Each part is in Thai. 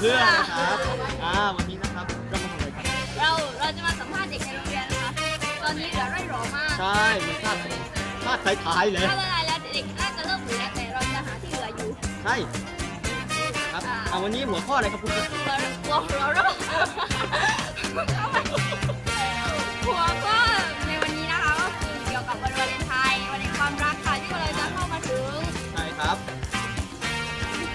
เพื่อนนะครับ อ่า วันนี้นะครับก็มาทำอะไรกันเราเราจะมาสัมภาษณ์เด็กในโรงเรียนนะคะ ตอนนี้เหลือไร่รอมากใช่มันคาดคาดท้ายๆเลย ถ้าละลายแล้วเด็กน่าจะเริ่มหมดแล้วแต่เราจะหาที่เหลืออยู่ ใช่ ครับอ่าวันนี้หัวข้ออะไรครับคุณครับหัวหัวเราะหัวก็ในวันนี้นะคะก็คือเกี่ยวกับวันวาเลนไทน์วันแห่งความรักค่ะที่กำลังจะเข้ามาถึง ใช่ครับ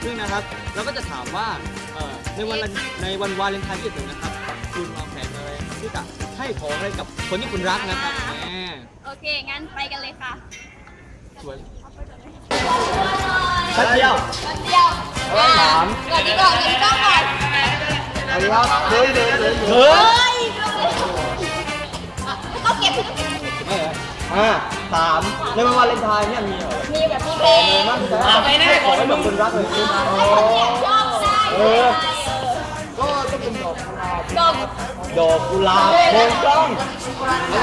ซึ่งนะครับเราก็จะถามว่า เอ่อในวันในวันวาเลนไทน์ที่จะถึงนะครับ คุณวางแผนอะไรที่จะให้ของอะไรกับคนที่คุณรักนะครับแหมโอเค งั้นไปกันเลยค่ะสวยชัดเดียวแป๊บเดียวเอาละถามก่อนดีก่อนก่อนดีก่อนก่อนสวัสดีครับเฮ้ยเฮ้ยเฮ้ยเฮ้เฮ้ยยก็เก็บไม่เหรออ่าสามในวันวาเลนไทน์เนี่ยมีเหรอมีแบบมีเพลเอองมั่นใจเอาไปแน่ให้ขขอองให้ให้มึกับงคนรักเลยใช่ไหมให้คนอยากชอบได้ เออ ก็ก็เป็นดอกกุหลาบดอกดอกกุหลาบโคนกล้อง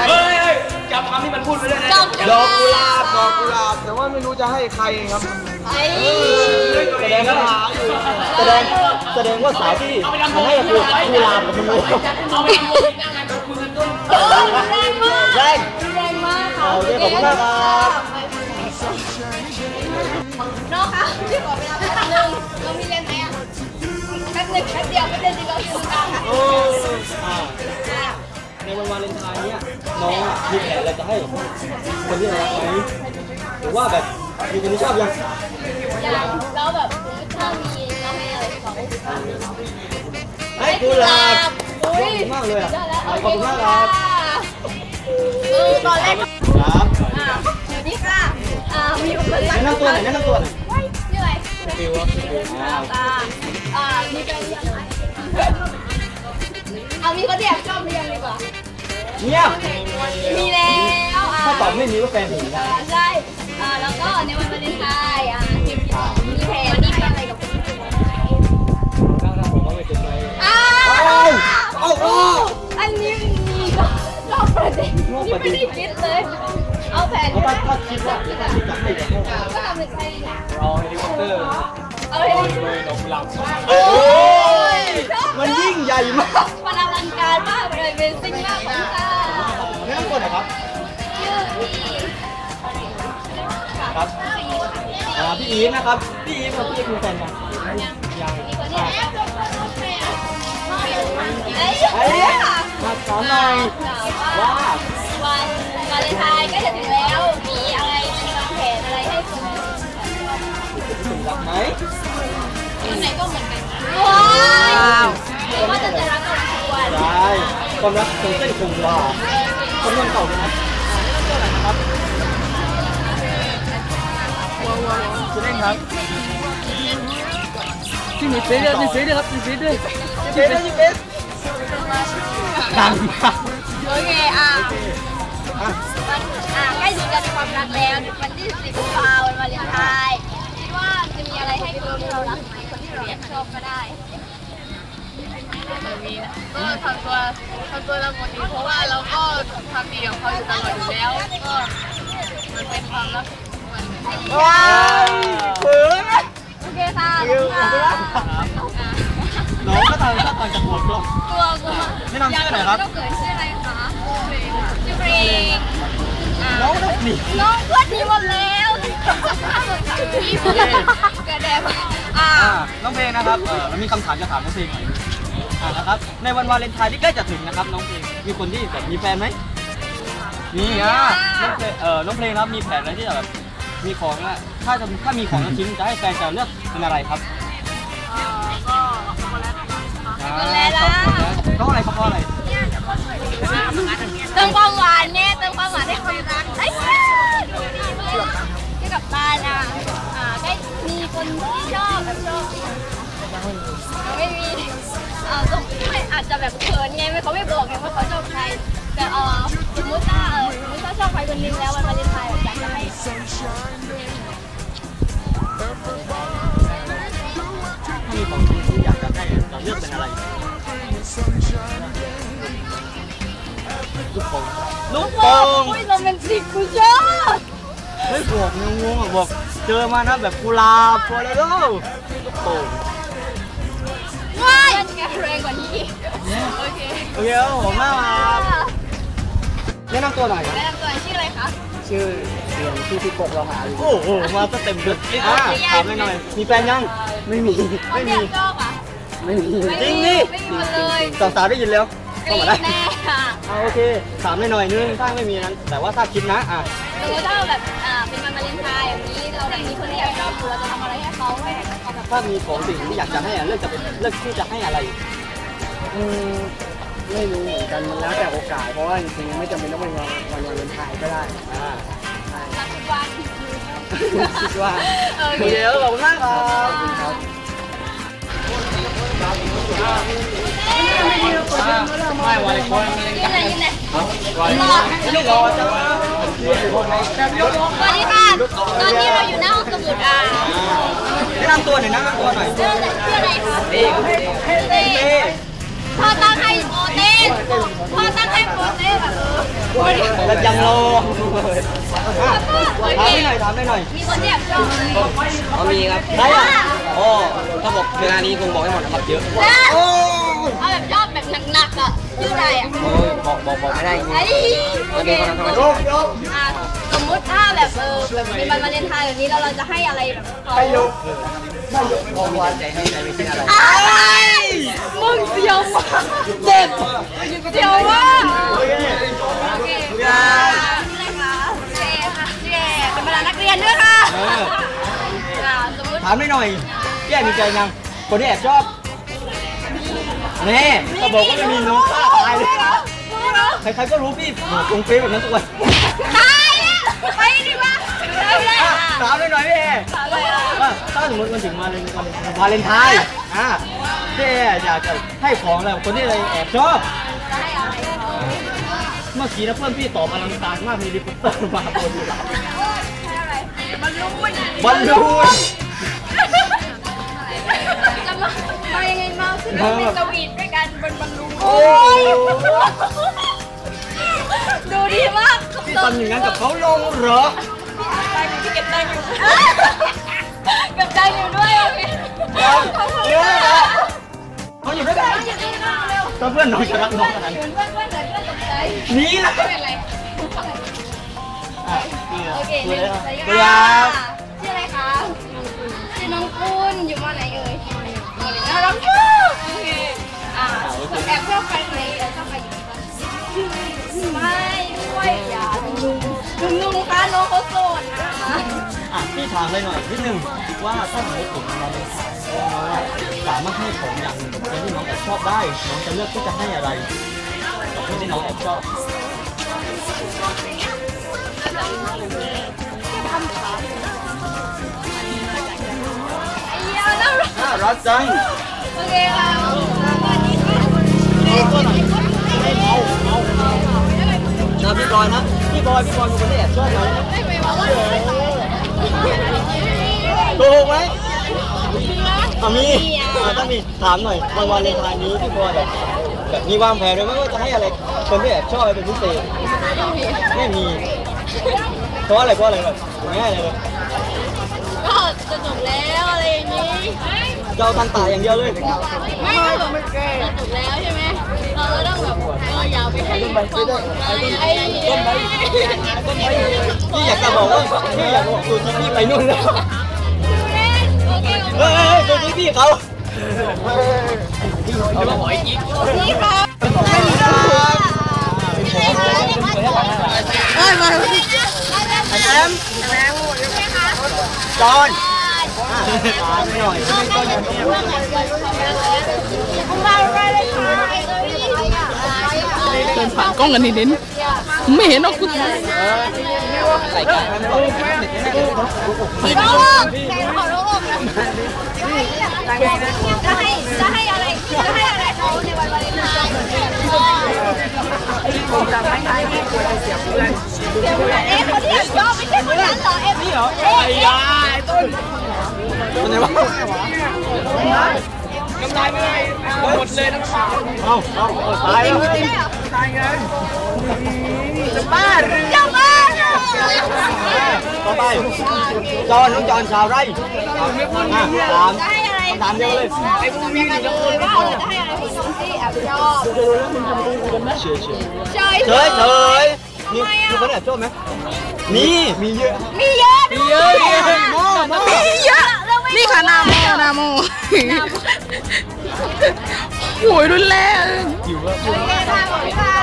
เฮ้ยเฮ้ยจำคำที่มันพูดไปด้วยนะดอกดอกกุหลาบดอกกุหลาบแต่ว่าไม่รู้จะให้ใครครับไอ้แสดงว่าแสดงแสดงว่าสาวที่มันให้กับคือกุหลาบกับมันรู้เอาไปทำบุญยังไงกับคุณกันต้นเออแรงมากแรงแรงมากค่ะเอาเรียกขอบคุณมากครับน้องคะพี่ขอเวลา แป๊บนึงแป๊บเดียวแป๊บเดียวจริงเราอยู่ตรงกลางค่ะโอ้อ่าในวันวาเลนไทน์เนี่ยน้องอะมีแผนอะไรจะให้คนที่เรารักไหมหรือว่าแบบมีคนที่ชอบยังอย่างแล้วแบบถ้ามีเราให้อะไรเขาให้กุหลาบขอบอุ้ยคุณมากเลยอะได้แล้วขอบคุณมากครับเออตอนแรกครับอ่าสวัสดีค่ะอ่ามีอุปกรณ์แนะนำตัวหน่อยแนะนำตัวหน่อยว้ยชื่ออะไร ฟิวครับฟิวอ่าอ่าอ่ามีแฟนยังเอามีคนที่แอบชอบหรือยังดีกว่า เงียบมีแล้วอ่าถ้าตอบไม่มีก็แฟนผมนะอ่าใช่อ่าแล้วก็ในวันวาเลนไทน์ อ่าพี่อีฟนะครับ พี่อีฟกับพี่อีฟมีแฟนยังยังคนนี้เอ้ยไอ้เนี่ยมาถามหน่อยว่าวันวาเลนไทน์ก็จะถึงแล้ว มีอะไรมีวางแผนอะไรให้คุณคุณรักไหมวันไหนก็เหมือนกันว้าวหรือว่าจะจะรักกันทุกวันใช่ความรักคงเส้นคงวาคนวันเก่าเลยนะอ่าแชื่อเล่นครับที่มีเสียด้วยมีเสียด้วยครับมีเสียด้วยเบสนะชื่อเบสดังมากโอเคอะวันอะใกล้ถึงกันความรักแล้ววันที่สิบกุมภาพันธ์วันวาเลนไทน์คิดว่าจะมีอะไรให้คนที่เรารักไหมคนที่เราชอบก็ได้มีนะก็ทำตัวทำตัวละมุนดีเพราะว่าเราก็ทำดีกับเขาอยู่ตลอดอยู่แล้วก็มันเป็นความรักเหมือนว้าว น้องก็ทำท่าทาจะปวดกล้องกลัวกลัวแนะนำชื่อหน่อยครับต้องเกิดชื่ออะไรคะชื่อเพลงน้องต้องหนีน้องเพื่อนหนีหมดแล้วพี่เพื่อนกระเด็นอ่าน้องเพลงนะครับเออมีคำถามจะถามน้องเพลงหน่อยอ่านะครับในวันวาเลนไทน์ที่ใกล้จะถึงนะครับน้องเพลงมีคนที่แบบมีแฟนไหมมีอะน้องเพลงเออน้องเพลงครับมีแผนอะไรที่จะแบบมีของอะถ้าจะถ้ามีของจะทิ้งจะให้แฟนจะเลือกเป็นอะไรครับ กโกแลตเพราะอะไรครับเพราะอะไรเติมความหวานเนี่ยเติมความหวานให้ความรักไอ้ยดูดีมากที่กับตาลอะอ่าได้มีคนที่ชอบแบบชอบยังไม่มีเอ่อก็ไม่อาจจะแบบเขินไงไม่เขาไม่บอกไงว่าเขาชอบใครแต่เออสมมติถ้าเออสมมติถ้าชอบใครคนหนึงแล้ววันวาเลนไทน์อยากจะให้ อุ้ยโรแมนติกกูชอเฮ้ยบอกงงอะบอกเจอมานะแบบกุหลาบโฟลาโดลูกโป่งว้ายแรงกว่านี้โอเคโอเคครับผมมากครับแนะนำตัวหน่อยครับแนะนำตัวชื่ออะไรคะชื่อเสียงที่พี่กเราหาอยู่โอ้โหมาสเต็มเลยอะถามหน่อยมีแฟนยังไม่มีเขาเนี่ยชอบอะไม่มีจริงนี่ไม่มีเลยสาวๆได้ยินแล้วเข้ามาได้แน่ค่ะ อะโอเคถามหน่อยๆนึงถ้าไม่มีนั้น แต่ว่าถ้าคิดนะอะสมมติถ้าแบบอ่าเป็นวันวาเลนไทน์อย่างนี้เราแบบมีคนที่อยากชอบอยู่เราจะทำอะไรให้เขาให้เขาแบบถ้ามีของสิ่งที่อยากจะให้อะเลือกจะเป็นเลือกที่จะให้อะไรอืมไม่รู้เหมือนกันมันแล้วแต่โอกาสเพราะว่าจริงๆไม่จำเป็นต้องเป็นวันวันวาเลนไทน์ก็ได้อ่าใช่รักทุกวันคิดว่าเออโอเคขอบคุณมากครับ ขอบคุณครับ สวัสดีค่ะ ตอนนี้เราอยู่หน้าห้องสมุดอ่าแนะนำตัวหน่อยนะแนะนำตัวหน่อยชื่อชื่ออะไรคะเต้เต้พ่อตั้งให้โอเต้พ่อตั้งให้โอเต้แบบเออแล้วยังรอถามให้หน่อยถามให้หน่อย มีคนที่แบบชอบเลยเขามีครับใครอะโอ้ถ้าบอกเวลานี้คงบอกให้หมดนะครับเยอะ เอาแบบชอบแบบหนักๆอะชื่ออะไรอะบอกบอกบอกไม่ได้ไอ้โอเคยกยกอะสมมุติถ้าแบบเออแบบเป็นวันวาเลนไทน์แบบนี้เราเราจะให้อะไรแบบเขาบอกว่าใจให้ใจไม่คิดอะไรอะไรมึงเสียวมากเจ็บเสียวมากโอเคโอเคโอเคชื่ออะไรคะเจค่ะเจเป็นเวลานักเรียนด้วยค่ะเออ อ่าสมมติ ถามให้หน่อยแย่มีใจยังคนที่แอบชอบ แน่ก็บอกว่าไม่มีน้องฆ่าตายเลยมึงเหรอใครๆก็รู้พี่ลงเฟซแบบนั้นทุกวันตายแล้วไปดีกว่าไปเลยอะอะถามหน่อยๆพี่เอถามเลยอะว่าถ้าสมมติมันถึงมาเลนวันวาเลนไทน์อะพี่เออยากจะให้ของอะไรกับคนที่อะไรแอบชอบจะให้อะไรเขาเมื่อกี้นะเพื่อนพี่ตอบอลังการมากมีเฮลิคอปเตอร์มาบนอยู่แล้วให้อะไรบอลลูนบอลลูน งมาขึ้นเครื่องบินสวีทด้วยกันบนบอลลูนโอ้ยดูดีมากพี่ทำอย่างนั้นกับเขาลงเหรอพี่เก็บตังค์อยู่เก็บตังค์อยู่ด้วยโอเคเดี๋ยวขอบคุณเดี๋ยวค่ะเขาอยู่ด้วยกันอย่าดื้อมากเร็วถ้าเพื่อนน้องจะรักน้องขนาดเพื่นี้อนเพื่อนเพื่อนเพื่อนตกใจหนีเลยไม่เป็นไรอะโอเคสวัส ถามเลยหน่อยนิดนึงว่าถ้าสมมติผมมาเป็นสายน้องอะสามารถให้ของอย่างหนึ่งกับคนที่น้องแอบชอบได้น้องจะเลือกที่จะให้อะไรกับคนที่น้องแอบชอบไอ้ยาน่ารักน่ารักจังโอเคค่ะสวัสดีค่ะนะพี่บอยนะพี่บอยพี่บอยเป็นคนที่แอบชอบเราไม่ไปบอกว่า โกหกไหมอะมีอะถ้ามีถามหน่อยวันวานในทน์นี้พี่บอยแบบแบบมีวางแผนไว้ไหมว่าจะให้อะไรคนที่แอบชอบเป็นพิเศษไม่มีเพราะอะไรเพราะอะไรแบบไม่ให้อะไรเลยก็จะจบแล้วอะไรอย่างนี้ เอาทันตาอย่างเดียวเลยไม่ไม่ไม่แก้จบแล้วใช่ไหมเราต้องแบบเอออย่าไปให้ความหวังใครไอ้ต้นไม้พี่อยากจะบอกว่าพี่อยากบอกตัวที่พี่ไปนู่นแล้วโอเคเฮ้ยตัวที่พี่เขาเอามาหอยจิ๊กนี่ค่ะไม่มีครับเอ้ยมาไอแอ มใช่ค่ะจอนอะถามหน่อยไม่ก็ยังเดินผ่านกล้องกันนิดนิดไม่เห็นหรอกกูถ่ายใส่กันไม่บอกโลกแกขอโลกนะจะให้จะให้อะไรจะให้อะไรเขาในวันวาเลนไทน์ผมจำไม่ได้ที่ควรจะเสียเพื่อนเอ๊ะคนที่เห็นชอบไม่ใช่คนนั้นเหรอเอ๊ะนี่เหรอเอ๊ะเอ๊ะคนไหนวะกำไรไม่ได้หมดเลยน้ำตาเอาเอาเอาตายแล้วตายไงจะบ้าหรืออย่ามาะต่อไปจอนน้องจอนชาวไร่อะถามจะให้อะไรคำถามเดียวเลยไอ้พวกนี้จะพูดว่าจะให้อะไรพี่น้องซี่แอบชอบเชื่อเชื่อเฉยเฉยเฉยมีมีคนแอบชอบไหมมีมีเยอะ นี่ค่ะนาโมนาโมโอ้ยรุนแรงหิวแล้วโอเคค่ะขอบคุณค่ะ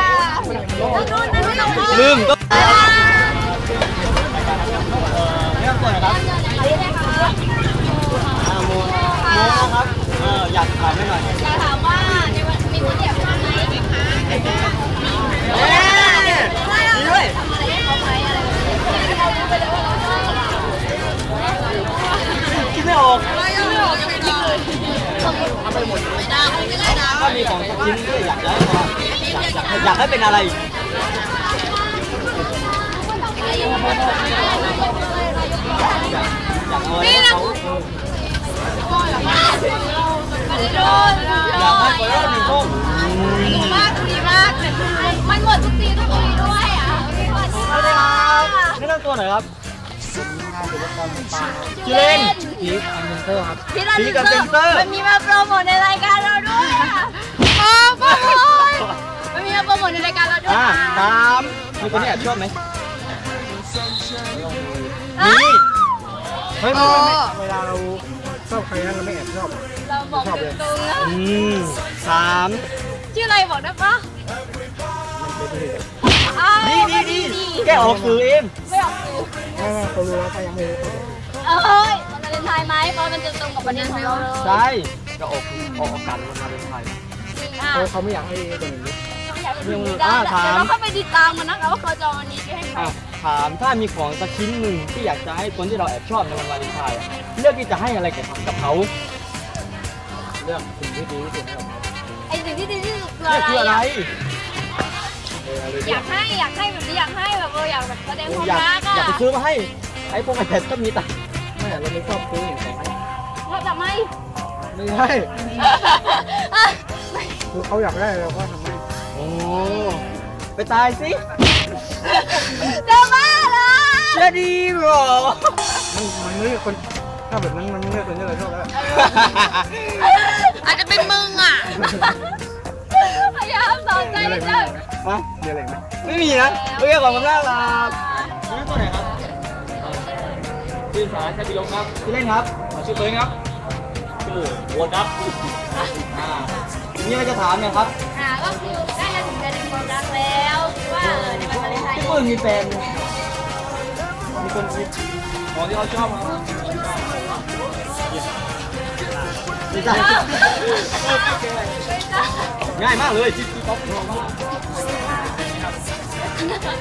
นู่นนู่นนู่นนู่นลืมก็เริ่มต้นนะครับอ่าโมโมครับเอออยากถามให้หน่อยอยากถามว่าในวันมีคนเดียวไหมไหมคะเอ๊ะมีด้วยทำอะไรให้เขาไหมอะไรแบบนี้ให้เขาไปเลยว่า มีของสักชิ้นที่อยากจะให้เขาอยากอยากให้อยากให้เป็นอะไรอยากเอาอะไรให้เขาโดนอยากให้คนละหนึ่งส้มมากดีมากมันหมดทุกทีทุกทีด้วยอะพี่ขอโทษค่ะแนะนำตัวหน่อยครับ ชื่อเล่นพีทอันเซนเตอร์ครับ พี่รันเซอร์ มันมีมาโปรโมทในรายการเราด้วยอะมาโปรโมทมันมีมาโปรโมทในรายการเราด้วยอ่าอะถามมีคนที่แอบชอบไหมอะมีเฮ้ยเวลาเราชอบใครนะเราไม่แอบชอบ เราบอกตรงๆนะอืมสามชื่ออะไรบอกได้ปะดีดีดีแกออกสื่อเองไม่ ออกสื่อไม่ไม่เขารู้แล้วเขายังไม่รู้เอ้ยมันจะเป็นไทยไหมเพราะมันจะตรงกับประเด็นเราเลยใช่ก็ออกออกอากาศวันวาเลนไทน์อะเขาเขาไม่อยากให้คนอื่นรู้ ไม่อยากให้ดูได้แต่เราเข้าไปติดตามมันนะคะว่าเขาจะเอาวันนี้ไปให้ใครอะถามถ้ามีของสักชิ้นหนึ่งที่อยากจะให้คนที่เราแอบชอบในวันวาเลนไทน์อะเลือกที่จะให้อะไรกับกับเขาเรื่องสิ่งที่ดีที่สุดให้กับเขาไอสิ่งที่ดีที่สุดคือนี่อะไรคืออะไร อะเอออะไร อยากให้อยากให้แบบนี้อยากให้แบบเอออยากแบบแสดงความอยากรักอะอยากไปซื้อมาให้ ไอ้พวกไอแพดก็มีแต่ไม่เราไม่ชอบซื้ออย่างของให้เราจะไม่ไม่ใช่คือเขาอยากได้เราก็ทำให้โอ้ไปตายสิจะบ้าเหรอจะดีเหรอมันมันไม่ใช่คนถ้าแบบนั้นมันไม่ใช่คนที่เราชอบแล้วอาจจะเป็นมึงอะพยายามสอนใจมีอะไรนิดไหมนึง ฮะมีอะไรไหมไม่มีนะโอเคขอบคุณมากครับนี่ตัวไหนครับชื่อสาชัยพิยงครับชื่อเล่นครับชื่อเบิร์ดครับชื่อโวครับอ่ามีอะไรจะถามเนี่ยครับอ่าก็คือใกล้จะถึงเดือนแห่งความรักแล้วคิดว่าเออในวันวาเลนไทน์พี่ปืนมีแฟนไหมมีคนคิดของที่เขาชอบครับไม่ใช่ง่ายมากเลยที่พี่ป๊อป あなた。